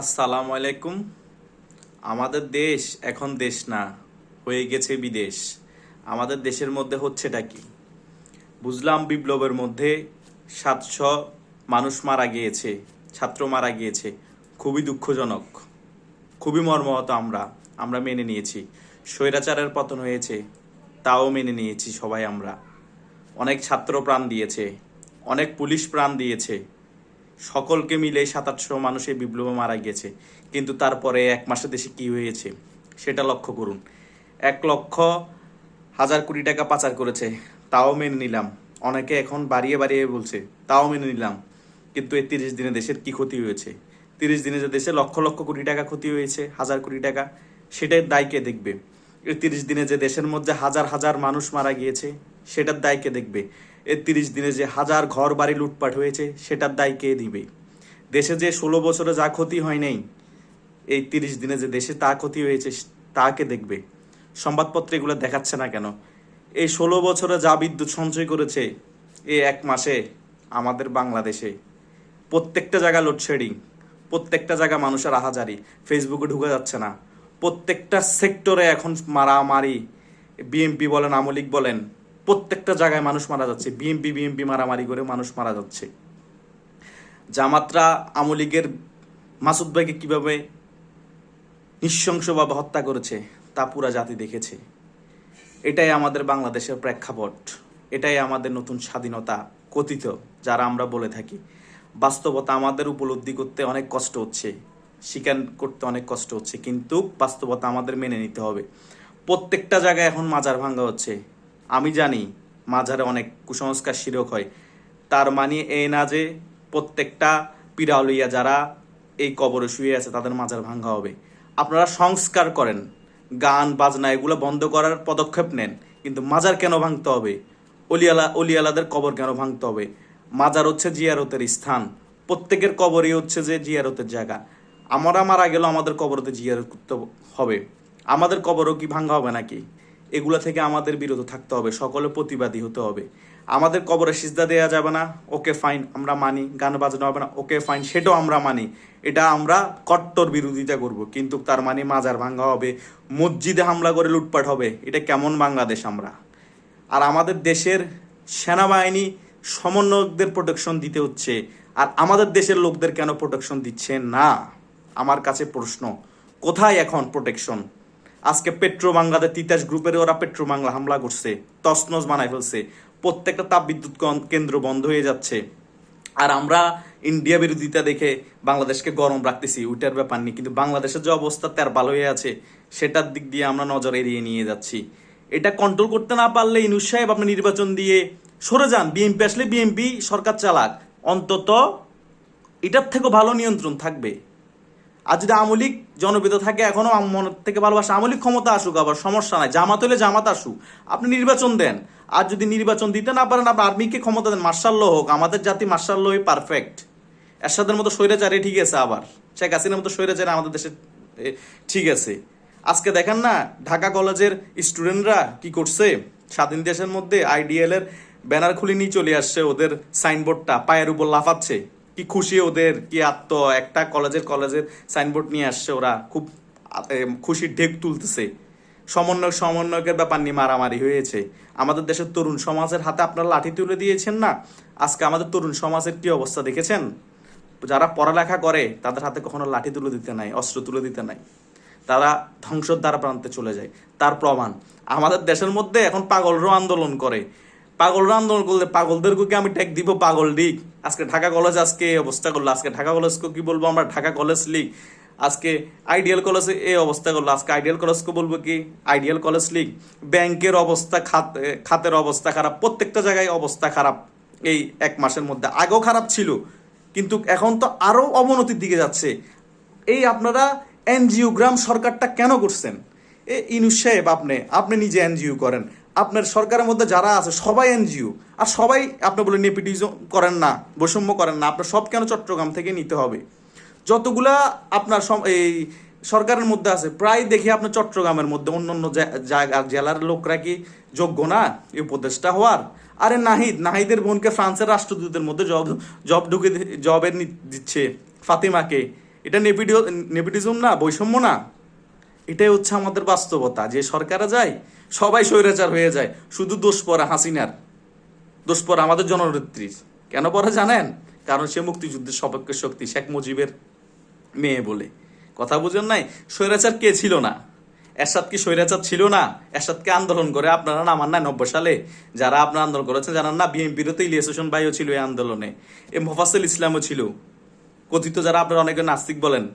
আসসালামু আলাইকুম। আমাদের দেশ এখন দেশ না, হয়ে গেছে বিদেশ। আমাদের দেশের মধ্যে হচ্ছেটা কি? বুঝলাম বিপ্লবের মধ্যে সাতশো মানুষ মারা গিয়েছে, ছাত্র মারা গিয়েছে, খুবই দুঃখজনক। খুবই মর্মহত আমরা আমরা মেনে নিয়েছি। স্বৈরাচারের পতন হয়েছে, তাও মেনে নিয়েছি সবাই আমরা। অনেক ছাত্র প্রাণ দিয়েছে, অনেক পুলিশ প্রাণ দিয়েছে সকলকে মিলে সাত আটশো মানুষের বিপ্লবে মারা গিয়েছে কিন্তু তারপরে এক মাসে দেশে কি হয়েছে সেটা লক্ষ্য করুন। এক লক্ষ হাজার কোটি টাকা পাচার করেছে, তাও মেনে নিলাম। অনেকে এখন বাড়িয়ে বাড়িয়ে বলছে, তাও মেনে নিলাম। কিন্তু এই তিরিশ দিনে দেশের কি ক্ষতি হয়েছে? তিরিশ দিনে যে দেশে লক্ষ লক্ষ কোটি টাকা ক্ষতি হয়েছে, হাজার কোটি টাকা, সেটার দায় কে দেখবে? এই তিরিশ দিনে যে দেশের মধ্যে হাজার হাজার মানুষ মারা গিয়েছে, সেটার দায় কে দেখবে? এই তিরিশ দিনে যে হাজার ঘর বাড়ি লুটপাট হয়েছে, সেটার দায় কে দিবে? দেশে যে ষোলো বছরে যা ক্ষতি হয় নাই এই তিরিশ দিনে যে দেশে তা ক্ষতি হয়েছে তাকে দেখবে? সংবাদপত্রে এগুলো দেখাচ্ছে না কেন? এই ষোলো বছরে যা বিদ্যুৎ সঞ্চয় করেছে এই এক মাসে আমাদের বাংলাদেশে প্রত্যেকটা জায়গা লোডশেডিং প্রত্যেকটা জায়গা মানুষের আহাজারি ফেসবুকে ঢুকে যাচ্ছে না। প্রত্যেকটা সেক্টরে এখন মারামারি, বিএমপি বলেন, আমলিক বলেন প্রত্যেকটা জায়গায় মানুষ মারা যাচ্ছে। বিএমপি বিএমপি মারামারি করে মানুষ মারা যাচ্ছে। জামাতরা আমলিগের মাসুদ ভাইকে কীভাবে নৃশংসভাবে হত্যা করেছে, তা পুরা জাতি দেখেছে। এটাই আমাদের বাংলাদেশের প্রেক্ষাপট। এটাই আমাদের নতুন স্বাধীনতা কথিত, যারা আমরা বলে থাকি। বাস্তবতা আমাদের উপলব্ধি করতে অনেক কষ্ট হচ্ছে, স্বীকার করতে অনেক কষ্ট হচ্ছে, কিন্তু বাস্তবতা আমাদের মেনে নিতে হবে। প্রত্যেকটা জায়গায় এখন মাজার ভাঙ্গা হচ্ছে। আমি জানি মাঝারে অনেক কুসংস্কার শিরক হয়। তার মানে এই না যে প্রত্যেকটা পিরাউলিয়া যারা এই কবরে শুয়ে আছে তাদের মাজার ভাঙ্গা হবে। আপনারা সংস্কার করেন। গান, বাজনা এগুলো বন্ধ করার পদক্ষেপ নেন। কিন্তু মাজার কেন ভাঙতে হবে? অলিয়ালা, অলিয়ালাদের কবর কেন ভাঙতে হবে? মাজার হচ্ছে জিয়ারতের স্থান। প্রত্যেকের কবরই হচ্ছে যে জিয়ারতের জায়গা। আমরা মারা গেলেও আমাদের কবরতে জিয়ারত করতে হবে। আমাদের কবরও কি ভাঙা হবে নাকি? এগুলা থেকে আমাদের বিরত থাকতে হবে, সকলে প্রতিবাদী হতে হবে। আমাদের কবরে সিজদা দেওয়া যাবে না, ওকে ফাইন আমরা মানি, গান বাজানো হবে না, ওকে ফাইন সেটাও আমরা মানি। এটা আমরা কট্টর বিরোধিতা করব, কিন্তু তার মানে মাজার ভাঙ্গা হবে, মসজিদে হামলা করে লুটপাট হবে, এটা কেমন বাংলাদেশ আমরা? আর আমাদের দেশের সেনাবাহিনী সমন্বয়কদের প্রোটেকশন দিতে হচ্ছে, আর আমাদের দেশের লোকদের কেন প্রোটেকশন দিচ্ছে না? আমার কাছে প্রশ্ন, কোথায় এখন প্রোটেকশন আজকে পেট্রো বাংলাদেশ তিতাস গ্রুপের ওরা পেট্রো বাংলা হামলা করছে তসনস বানায় ফেলছে, প্রত্যেকটা তাপ বিদ্যুৎ কেন্দ্র বন্ধ হয়ে যাচ্ছে। আর আমরা ইন্ডিয়া বিরোধিতা দেখে বাংলাদেশকে গরম রাখতেছি, ওইটার ব্যাপার নেই, কিন্তু বাংলাদেশের যে অবস্থা তার ভালো হয়ে আছে, সেটার দিক দিয়ে আমরা নজর এড়িয়ে নিয়ে যাচ্ছি। এটা কন্ট্রোল করতে না পারলে ইনুস সাহেব আপনি নির্বাচন দিয়ে সরে যান, বিএনপি আসলে বিএনপি সরকার চালাক, অন্তত এটার থেকেও ভালো নিয়ন্ত্রণ থাকবে। আর যদি আমলিক জনপ্রিয় থাকে, এখনও আম- মনের থেকে ভালোবাসে, আমলিক ক্ষমতা আসুক আবার, সমস্যা নাই। জামাত হলে জামাত আসুক। আপনি নির্বাচন দেন। আর যদি নির্বাচন দিতে না পারেন, আপনি আর্মিকে ক্ষমতা দেন। মার্শাল ল হোক, আমাদের জাতি মার্শাল লই পারফেক্ট এরশাদের মতো স্বৈরাচারে ঠিক আছে আবার। শেখ হাসিনার মতো স্বৈরাচারে আমাদের দেশে ঠিক আছে। আজকে দেখেন না, ঢাকা কলেজের স্টুডেন্টরা কি করছে? স্বাধীন দেশের মধ্যে আইডিএল এর ব্যানার খুলে নিয়ে চলে আসছে ওদের সাইনবোর্ডটা, পায়ের উপর লাফাচ্ছে। কি খুশি ওদের, কি আত্ম, একটা কলেজের কলেজের সাইনবোর্ড নিয়ে আসছে ওরা, খুব খুশির ঢেক তুলতেছে। সমন্বয়, সমন্বয়কের ব্যাপার নিয়ে মারামারি হয়েছে। আমাদের দেশের তরুণ সমাজের হাতে আপনারা লাঠি তুলে দিয়েছেন না? আজকে আমাদের তরুণ সমাজের কি অবস্থা দেখেছেন? যারা পড়ালেখা করে, তাদের হাতে কখনো লাঠি তুলে দিতে নাই, অস্ত্র তুলে দিতে নাই। তারা ধ্বংসর দ্বারা প্রান্তে চলে যায়। তার প্রমাণ, আমাদের দেশের মধ্যে এখন পাগলরাও আন্দোলন করে। পাগলরা আন্দোলন করলে পাগলদেরকে আমি ট্যাগ দিব পাগল লিগ। আজকে ঢাকা কলেজ আজকে এই অবস্থা করল। আজকে ঢাকা কলেজকে কি বলব আমরা? Dhaka college league. আজকে আইডিয়াল কলেজে এই অবস্থা করল। আজকে আইডিয়াল কলেজকে বলব কি? Ideal college league. ব্যাংকের অবস্থা, খাত খাতের অবস্থা খারাপ। প্রত্যেকটা জায়গায় অবস্থা খারাপ এই এক মাসের মধ্যে। আগেও খারাপ ছিল, কিন্তু এখন তো আরও অবনতির দিকে যাচ্ছে। এই আপনারা এনজিও গ্রাম সরকারটা কেন করছেন? এ ইনু সাহেব, আপনি আপনি নিজে এনজিও করেন। আপনার সরকারের মধ্যে যারা আছে, সবাই এনজিও। আর সবাই আপনি বলে নেপিটিজম করেন না, বৈষম্য করেন না, আপনার সব কেন চট্টগ্রাম থেকে নিতে হবে? যতগুলা আপনার এই সরকারের মধ্যে আছে, প্রায় দেখি আপনার চট্টগ্রামের মধ্যে অন্য অন্য জেলার লোকরা কি যোগ্য না? এই উপদেষ্টা হওয়ার? আরে নাহিদ, নাহিদের বোনকে ফ্রান্সের রাষ্ট্রদূতের মধ্যে জব জব ঢুকে জবের দিচ্ছে ফাতিমাকে। এটা নেপিডিও নেপিটিজম না, বৈষম্য না? এটাই হচ্ছে আমাদের বাস্তবতা। যে সরকারে যায়, সবাই স্বৈরাচার হয়ে যায়। শুধু দোষ পড়া হাসিনার। দোষ পড়া আমাদের জননেত্রীর। কেন পড়া জানেন? কারণ সে মুক্তিযুদ্ধের সপক্ষে শক্তি, শেখ মুজিবের মেয়ে বলে। কথা বুঝেন নাই? স্বৈরাচার কে ছিল না? এরশাদ কি স্বৈরাচার ছিল না? এরশাদকে আন্দোলন করে? আপনারা নামান না নব্বই সালে? যারা আপনারা আন্দোলন করেছেন, জানান না? বিএনপিরও তো ইলিয়াস ভাইও ছিল এই আন্দোলনে। এ মোফাসেল ইসলামও ছিল। কথিত যারা আপনারা অনেকে নাস্তিক বলেন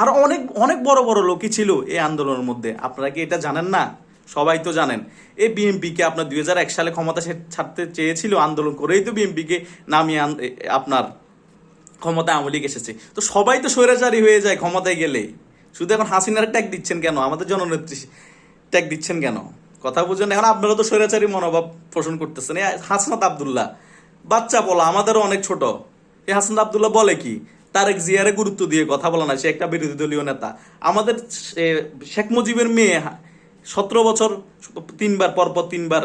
আর অনেক অনেক বড় বড় লোকই ছিল এই আন্দোলনের মধ্যে। আপনারা কি এটা জানেন না? সবাই তো জানেন। এই বিএনপিকে আপনার দুই এক সালে ক্ষমতা ছাড়তে চেয়েছিল আন্দোলন করেই তো বিএনপিকে নামিয়ে আপনার ক্ষমতায় আওয়ামী লীগ এসেছে। তো সবাই তো স্বৈরাচারী হয়ে যায় ক্ষমতায় গেলে। শুধু এখন হাসিনার ট্যাগ দিচ্ছেন কেন? আমাদের জননেত্রী ট্যাগ দিচ্ছেন কেন? কথা বুঝছেন এখন আপনারা তো স্বৈরাচারী মনোভাব পোষণ করতেছেন। হাসনাত আবদুল্লাহ, বাচ্চা বলা আমাদেরও অনেক ছোট। এই হাসনাত আবদুল্লাহ বলে কি? তারেক জিয়ারে গুরুত্ব দিয়ে কথা বলা না, সে একটা বিরোধী দলীয় নেতা। আমাদের শেখ মুজিবের মেয়ে সতেরো বছর তিনবার, পরপর তিনবার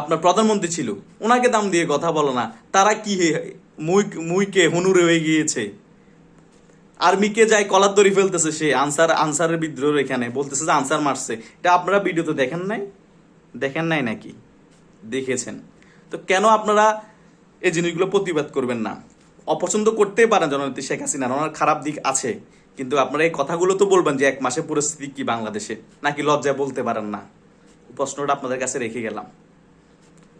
আপনার প্রধানমন্ত্রী ছিল, ওনাকে দাম দিয়ে কথা বলো না। তারা কি মুই মুইকে হুনুরে হয়ে গিয়েছে? আর্মিকে যাই কলার দড়ি ফেলতেছে সে, আনসার আনসারের বিদ্রোহ এখানে। বলতেছে যে আনসার মারছে। এটা আপনারা ভিডিওতে দেখেন নাই? দেখেন নাই নাকি? দেখেছেন। তো কেন আপনারা এই জিনিসগুলো প্রতিবাদ করবেন না? অপছন্দ করতেই পারেন জননেত্রী শেখ হাসিনার ওনার খারাপ দিক আছে। কিন্তু আপনারা এই কথাগুলো তো বলবেন যে এক মাসের পরিস্থিতি কি বাংলাদেশে? নাকি লজ্জায় বলতে পারেন না? প্রশ্নটা আপনাদের কাছে রেখে গেলাম।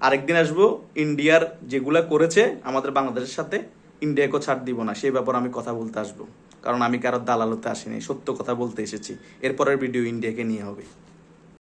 আরেকদিন আসব, ইন্ডিয়ার যেগুলা করেছে আমাদের বাংলাদেশের সাথে, ইন্ডিয়াকেও ছাড় দিব না, সেই ব্যাপারে আমি কথা বলতে আসব। কারণ আমি কারোর দালালতে আসিনি, সত্য কথা বলতে এসেছি। এরপরের ভিডিও ইন্ডিয়াকে নিয়ে হবে।